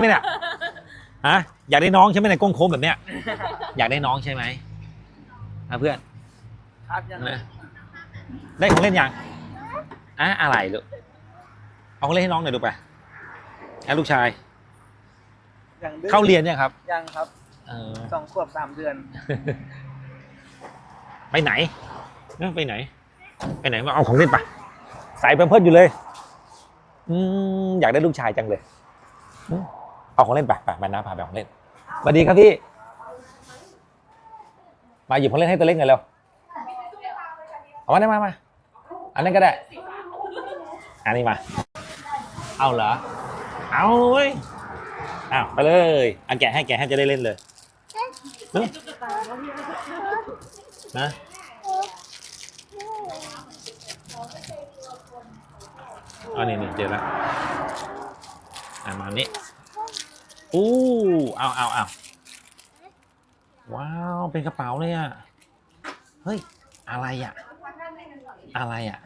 ไหมเนี่ยฮะอยากได้น้องใช่ไหมในยโก้งโค้งแบบเนี้ย อยากได้น้องใช่ไหมอะเพื่อนครับยังนะได้ของเล่นยังอะอะไรลูกเอาของเล่นให้น้องหน่อยดูไปอะลูกชาย ยังดื้อเข้าเรียนยังครับยังครับเออ สองขวบสามเดือน ไปไหนเอ้าไปไหน ไปไหนมาเอาของเล่นไปใส่เพิ่มเพิ่อยู่เลย อืมอยากได้ลูกชายจังเลยอืม เอาของเล่นไปไปมาน้าพาไปของเล่นสวัสดีครับพี่ มาหยิบของเล่นให้ตัวเล็กหน่อยเร็วเอามาได้มามาอันนั้นก็ได้ อันนี้มา เอาเหรอ เอาเว้ยอ้าวไปเลยอันแกะให้แกะให้จะได้เล่นเลยเนอะนะอันนี้นี่เจอแล้วอ่ามาอันนี้ อู้เอาเอาเอาว้าว เป็นกระเป๋าเลยอะ เฮ้ย อะไรอะ อะไรอะ